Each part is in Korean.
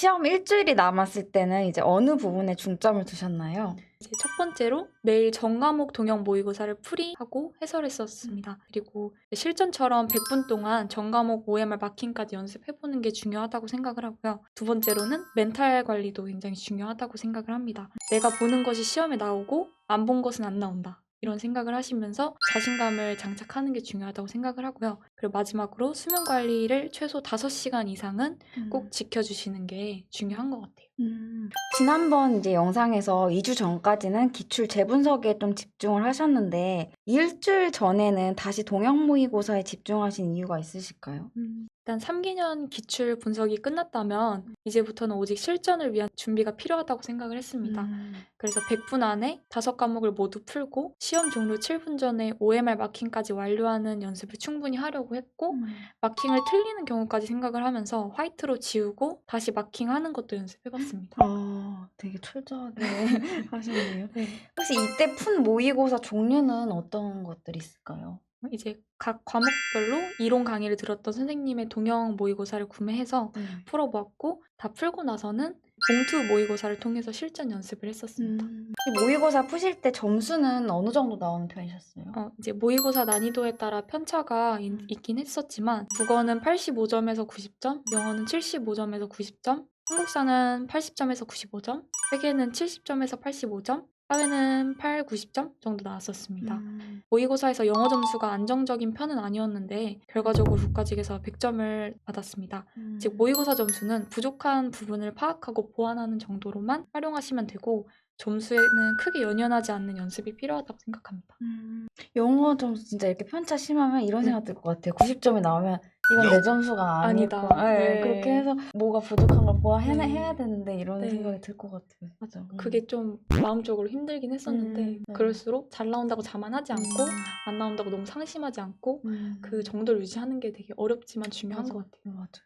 시험 일주일이 남았을 때는 이제 어느 부분에 중점을 두셨나요? 이제 첫 번째로 매일 전과목 동영 모의고사를 풀이하고 해설했었습니다. 그리고 실전처럼 100분 동안 전과목 OMR 마킹까지 연습해보는 게 중요하다고 생각을 하고요. 두 번째로는 멘탈 관리도 굉장히 중요하다고 생각을 합니다. 내가 보는 것이 시험에 나오고 안 본 것은 안 나온다. 이런 생각을 하시면서 자신감을 장착하는 게 중요하다고 생각을 하고요. 그리고 마지막으로 수면 관리를 최소 5시간 이상은 꼭 지켜주시는 게 중요한 것 같아요. 음, 지난번 이제 영상에서 2주 전까지는 기출 재분석에 좀 집중을 하셨는데 일주일 전에는 다시 동영 모의고사에 집중하신 이유가 있으실까요? 음, 일단 3기년 기출 분석이 끝났다면 이제부터는 오직 실전을 위한 준비가 필요하다고 생각을 했습니다. 음, 그래서 100분 안에 5과목을 모두 풀고 시험 종료 7분 전에 OMR 마킹까지 완료하는 연습을 충분히 하려고 했고 음. 마킹을 틀리는 경우까지 생각을 하면서 화이트로 지우고 다시 마킹하는 것도 연습해봤습니다. 아, 되게 철저하게 하시네요. 네. 혹시 이때 푼 모의고사 종류는 어떤 것들이 있을까요? 이제 각 과목별로 이론 강의를 들었던 선생님의 동영 모의고사를 구매해서 풀어보았고 다 풀고 나서는 봉투 모의고사를 통해서 실전 연습을 했었습니다. 음, 이 모의고사 푸실 때 점수는 어느 정도 나오는 편이셨어요? 어, 이제 모의고사 난이도에 따라 편차가 있, 음. 있긴 했었지만 국어는 85점에서 90점, 영어는 75점에서 90점, 한국사는 80점에서 95점, 회계는 70점에서 85점, 사회는 8, 90점 정도 나왔었습니다. 음, 모의고사에서 영어 점수가 안정적인 편은 아니었는데 결과적으로 국가직에서 100점을 받았습니다. 음. 즉 모의고사 점수는 부족한 부분을 파악하고 보완하는 정도로만 활용하시면 되고 점수에는 크게 연연하지 않는 연습이 필요하다고 생각합니다. 음, 영어 점수 진짜 이렇게 편차 심하면 이런 네. 생각 들 것 같아요. 90점이 나오면 이건 내 점수가 아니다. 네, 네. 그렇게 해서 뭐가 부족한 걸 보완해야 네. 해야 되는데 이런 네. 생각이 들 것 같아요. 맞아. 그게 좀 마음적으로 힘들긴 했었는데 음, 네. 그럴수록 잘 나온다고 자만하지 않고 안 나온다고 너무 상심하지 않고 음. 그 정도를 유지하는 게 되게 어렵지만 중요한 맞아. 것 같아요. 맞아.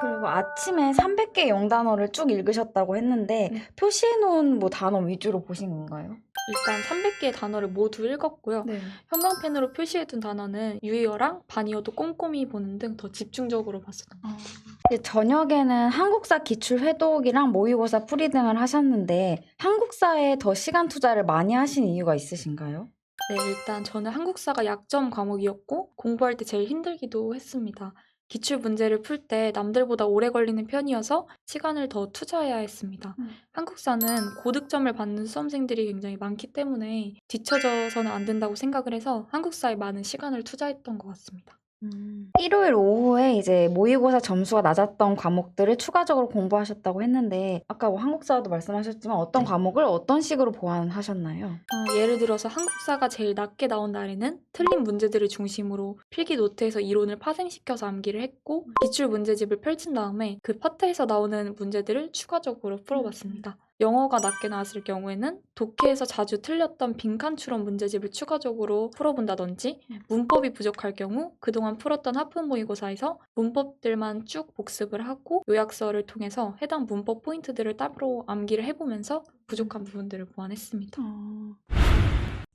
그리고 아침에 300개 영단어를 쭉 읽으셨다고 했는데 네. 표시해놓은 뭐 단어 위주로 보신 건가요? 일단 300개의 단어를 모두 읽었고요. 네. 형광펜으로 표시해둔 단어는 유의어랑 반이어도 꼼꼼히 보는 등 더 집중적으로 봤었던 것 같아요. 이제 저녁에는 한국사 기출 회독이랑 모의고사 풀이 등을 하셨는데 한국사에 더 시간 투자를 많이 하신 이유가 있으신가요? 네, 일단 저는 한국사가 약점 과목이었고 공부할 때 제일 힘들기도 했습니다. 기출 문제를 풀 때 남들보다 오래 걸리는 편이어서 시간을 더 투자해야 했습니다. 음. 한국사는 고득점을 받는 수험생들이 굉장히 많기 때문에 뒤처져서는 안 된다고 생각을 해서 한국사에 많은 시간을 투자했던 것 같습니다. 일요일 오후에 이제 모의고사 점수가 낮았던 과목들을 추가적으로 공부하셨다고 했는데 아까 뭐 한국사도 말씀하셨지만 어떤 과목을 어떤 식으로 보완하셨나요? 어, 예를 들어서 한국사가 제일 낮게 나온 날에는 틀린 문제들을 중심으로 필기 노트에서 이론을 파생시켜서 암기를 했고 기출 문제집을 펼친 다음에 그 파트에서 나오는 문제들을 추가적으로 풀어봤습니다. 영어가 낮게 나왔을 경우에는 독해에서 자주 틀렸던 빈칸 추론 문제집을 추가적으로 풀어본다든지 음. 문법이 부족할 경우 그동안 풀었던 하프 모의고사에서 문법들만 쭉 복습을 하고 요약서를 통해서 해당 문법 포인트들을 따로 암기를 해보면서 부족한 부분들을 보완했습니다.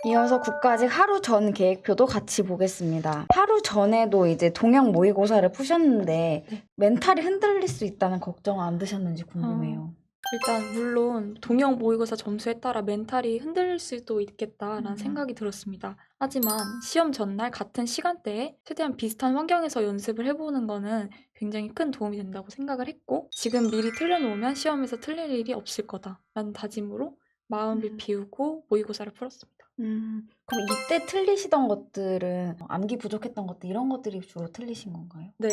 이어서 국가직 하루 전 계획표도 같이 보겠습니다. 하루 전에도 이제 동영 모의고사를 푸셨는데 네. 멘탈이 흔들릴 수 있다는 걱정 안 드셨는지 궁금해요. 일단 물론 동영 모의고사 점수에 따라 멘탈이 흔들릴 수도 있겠다라는 음. 생각이 들었습니다. 하지만 시험 전날 같은 시간대에 최대한 비슷한 환경에서 연습을 해보는 거는 굉장히 큰 도움이 된다고 생각을 했고 지금 미리 틀려놓으면 시험에서 틀릴 일이 없을 거다라는 다짐으로 마음을 음. 비우고 모의고사를 풀었습니다. 음, 그럼 이때 틀리시던 것들은 암기 부족했던 것들 이런 것들이 주로 틀리신 건가요? 네,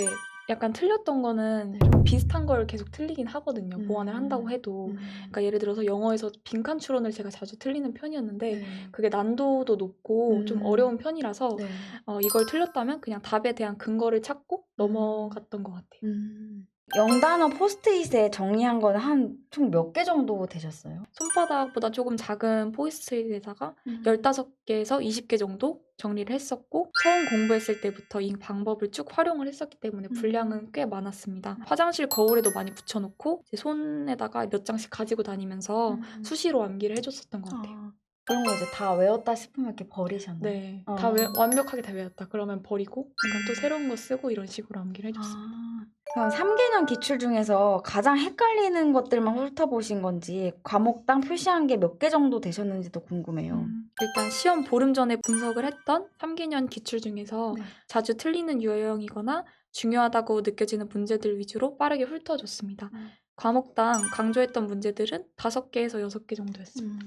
약간 틀렸던 거는 좀 비슷한 걸 계속 틀리긴 하거든요. 음. 보완을 한다고 해도. 음. 그러니까 예를 들어서 영어에서 빈칸 추론을 제가 자주 틀리는 편이었는데 네. 그게 난도도 높고 좀 음. 어려운 편이라서 네. 어, 이걸 틀렸다면 그냥 답에 대한 근거를 찾고 넘어갔던 것 같아요. 음. 영단어 포스트잇에 정리한 거는 한총 몇 개 정도 되셨어요? 손바닥보다 조금 작은 포스트잇에다가 음. 15개에서 20개 정도 정리를 했었고 처음 공부했을 때부터 이 방법을 쭉 활용을 했었기 때문에 음. 분량은 꽤 많았습니다. 화장실 거울에도 많이 붙여놓고 제 손에다가 몇 장씩 가지고 다니면서 음. 수시로 암기를 해줬었던 것 같아요. 아, 그런 거 이제 다 외웠다 싶으면 이렇게 버리셨나요? 네, 어. 다 외- 완벽하게 다 외웠다. 그러면 버리고 약간 또 음. 새로운 거 쓰고 이런 식으로 암기를 해줬어요. 아, 그럼 3개년 기출 중에서 가장 헷갈리는 것들만 훑어보신 건지 과목당 표시한 게 몇 개 정도 되셨는지도 궁금해요. 음, 일단 시험 보름 전에 분석을 했던 3개년 기출 중에서 네. 자주 틀리는 유형이거나 중요하다고 느껴지는 문제들 위주로 빠르게 훑어줬습니다. 음. 과목당 강조했던 문제들은 5개에서 6개 정도였어요. 음.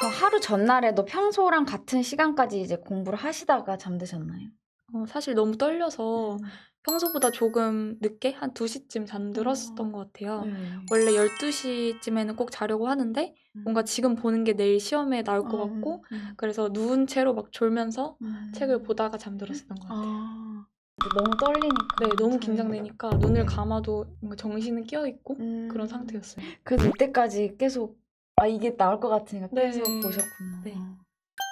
그럼 하루 전날에도 평소랑 같은 시간까지 이제 공부를 하시다가 잠드셨나요? 어, 사실 너무 떨려서 평소보다 조금 늦게 한 2시쯤 잠들었었던 어. 것 같아요. 네. 원래 12시쯤에는 꼭 자려고 하는데 뭔가 지금 보는 게 내일 시험에 나올 것 어, 같고 음, 그래서 누운 채로 막 졸면서 음. 책을 보다가 잠들었었던 것 같아요. 아, 너무 떨리니까. 네, 너무 참. 긴장되니까 눈을 네. 감아도 뭔가 정신은 깨어 있고 음. 그런 상태였어요. 그래서 이때까지 계속 아 이게 나올 것 같으니까 네. 계속 보셨구나. 네.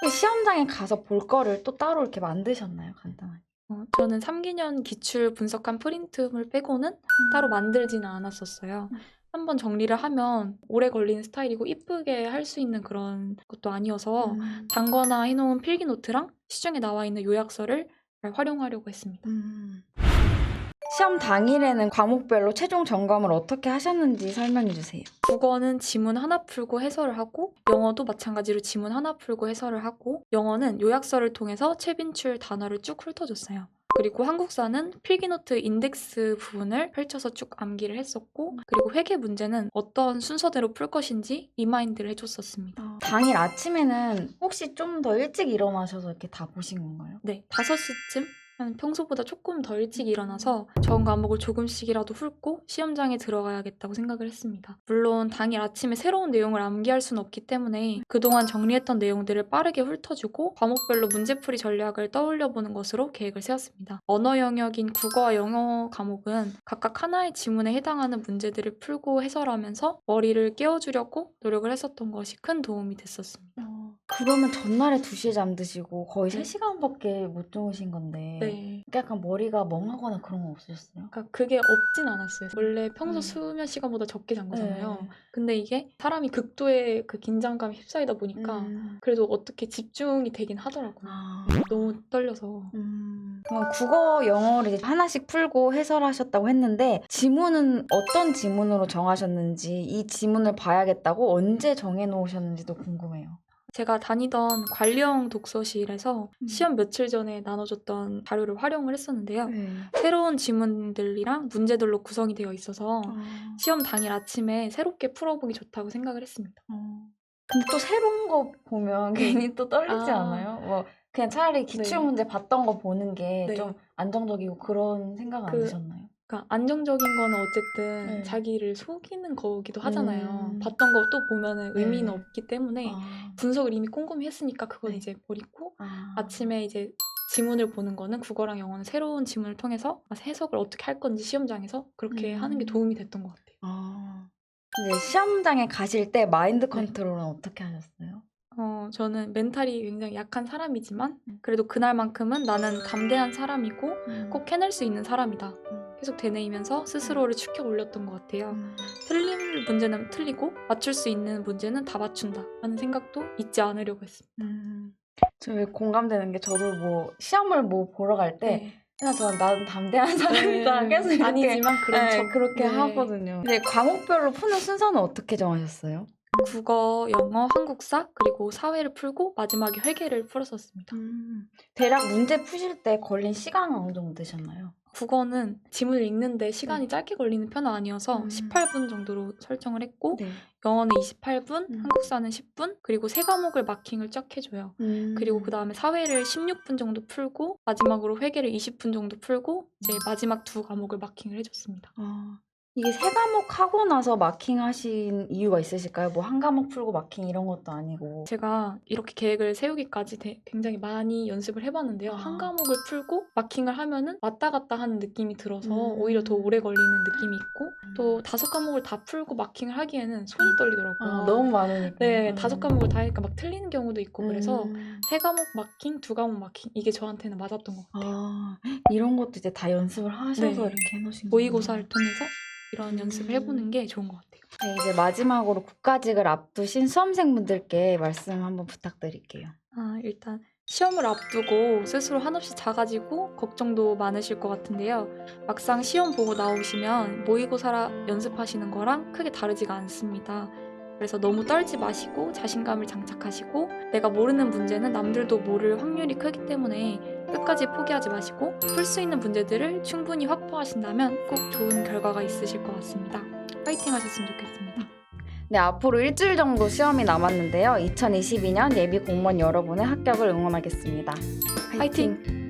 그 시험장에 가서 볼 거를 또 따로 이렇게 만드셨나요, 간단하게? 어, 저는 3기년 기출 분석한 프린트물 빼고는 따로 만들지는 않았었어요. 음. 한번 정리를 하면 오래 걸리는 스타일이고 이쁘게 할 수 있는 그런 것도 아니어서 음. 단거나 해놓은 필기 노트랑 시중에 나와 있는 요약서를 잘 활용하려고 했습니다. 음. 시험 당일에는 과목별로 최종 점검을 어떻게 하셨는지 설명해 주세요. 국어는 지문 하나 풀고 해설을 하고 영어도 마찬가지로 지문 하나 풀고 해설을 하고 영어는 요약서를 통해서 최빈출 단어를 쭉 훑어줬어요. 그리고 한국사는 필기노트 인덱스 부분을 펼쳐서 쭉 암기를 했었고 그리고 회계 문제는 어떤 순서대로 풀 것인지 리마인드를 해줬었습니다. 당일 아침에는 혹시 좀 더 일찍 일어나셔서 이렇게 다 보신 건가요? 네, 5시쯤 한 평소보다 조금 더 일찍 일어나서 전 과목을 조금씩이라도 훑고 시험장에 들어가야겠다고 생각을 했습니다. 물론 당일 아침에 새로운 내용을 암기할 수는 없기 때문에 그동안 정리했던 내용들을 빠르게 훑어주고 과목별로 문제풀이 전략을 떠올려보는 것으로 계획을 세웠습니다. 언어 영역인 국어와 영어 과목은 각각 하나의 지문에 해당하는 문제들을 풀고 해설하면서 머리를 깨워주려고 노력을 했었던 것이 큰 도움이 됐었습니다. 그러면 전날에 2시에 잠드시고 거의 네. 3시간밖에 못 주무신 건데 네. 약간 머리가 멍하거나 그런 거 없으셨어요? 그러니까 그게 없진 않았어요. 원래 평소 음. 수면 시간보다 적게 잔 거잖아요. 네. 근데 이게 사람이 극도의 그 긴장감에 휩싸이다 보니까 음. 그래도 어떻게 집중이 되긴 하더라고요. 아. 너무 떨려서. 음. 그럼 국어, 영어를 이제 하나씩 풀고 해설하셨다고 했는데 지문은 어떤 지문으로 정하셨는지 이 지문을 봐야겠다고 언제 정해놓으셨는지도 궁금해요. 제가 다니던 관리형 독서실에서 음. 시험 며칠 전에 나눠줬던 자료를 활용을 했었는데요. 네. 새로운 지문들이랑 문제들로 구성이 되어 있어서 아. 시험 당일 아침에 새롭게 풀어보기 좋다고 생각을 했습니다. 어. 근데 또 새로운 거 보면 괜히 또 떨리지 아. 않아요? 뭐 그냥 차라리 기출 네. 문제 봤던 거 보는 게 네. 좀 안정적이고 그런 생각 안 그- 드셨나요? 그러니까 안정적인 거는 어쨌든 네. 자기를 속이는 거기도 하잖아요. 음. 봤던 거 또 보면은 의미는 네. 없기 때문에 아. 분석을 이미 꼼꼼히 했으니까 그건 네. 이제 버리고 아. 아침에 이제 지문을 보는 거는 국어랑 영어는 새로운 지문을 통해서 해석을 어떻게 할 건지 시험장에서 그렇게 하는 게 음. 도움이 됐던 것 같아요. 아. 이제 시험장에 가실 때 마인드 네. 컨트롤은 어떻게 하셨어요? 어, 저는 멘탈이 굉장히 약한 사람이지만 음. 그래도 그날만큼은 나는 담대한 사람이고 꼭 해낼 수 있는 사람이다. 음. 계속 되뇌이면서 스스로를 축혀 올렸던 것 같아요. 음. 틀린 문제는 틀리고 맞출 수 있는 문제는 다 맞춘다 하는 생각도 잊지 않으려고 했습니다. 음. 저왜 공감되는 게 저도 뭐 시험을 뭐 보러 갈때 네. 그냥 저는 나는 담대한 사람이다 네. 계속 이렇게 아니지만 그런 네, 척 그렇게 네. 하거든요. 이제 과목별로 푸는 순서는 어떻게 정하셨어요? 국어, 영어, 한국사 그리고 사회를 풀고 마지막에 회계를 풀었었습니다. 음. 대략 문제 푸실 때 걸린 시간은 어느 정도 되셨나요? 국어는 지문을 읽는데 시간이 짧게 걸리는 편은 아니어서 음. 18분 정도로 설정을 했고 네. 영어는 28분, 음. 한국사는 10분 그리고 세 과목을 마킹을 쫙 해줘요. 음. 그리고 그 다음에 사회를 16분 정도 풀고 마지막으로 회계를 20분 정도 풀고 이제 마지막 두 과목을 마킹을 해줬습니다. 아, 이게 세 과목 하고 나서 마킹 하신 이유가 있으실까요? 뭐 한 과목 풀고 마킹 이런 것도 아니고. 제가 이렇게 계획을 세우기까지 되- 굉장히 많이 연습을 해봤는데요. 아. 한 과목을 풀고 마킹을 하면은 왔다 갔다 하는 느낌이 들어서 음. 오히려 더 오래 걸리는 느낌이 있고 또 다섯 과목을 다 풀고 마킹을 하기에는 손이 떨리더라고요. 아, 너무 많으니까. 네, 음. 다섯 과목을 다 하니까 막 틀리는 경우도 있고 그래서 음. 세 과목 마킹, 두 과목 마킹 이게 저한테는 맞았던 것 같아요. 아, 이런 것도 이제 다 연습을 하셔서 네. 이렇게 해놓으신 모의고사를 통해서 이런 음. 연습을 해보는 게 좋은 것 같아요. 네, 이제 마지막으로 국가직을 앞두신 수험생분들께 말씀 한번 부탁드릴게요. 아, 일단 시험을 앞두고 스스로 한없이 작아지고 걱정도 많으실 것 같은데요. 막상 시험 보고 나오시면 모의고사 연습하시는 거랑 크게 다르지가 않습니다. 그래서 너무 떨지 마시고 자신감을 장착하시고 내가 모르는 문제는 남들도 모를 확률이 크기 때문에 끝까지 포기하지 마시고 풀 수 있는 문제들을 충분히 확보하신다면 꼭 좋은 결과가 있으실 것 같습니다. 파이팅 하셨으면 좋겠습니다. 네, 앞으로 일주일 정도 시험이 남았는데요. 2022년 예비 공무원 여러분의 합격을 응원하겠습니다. 파이팅!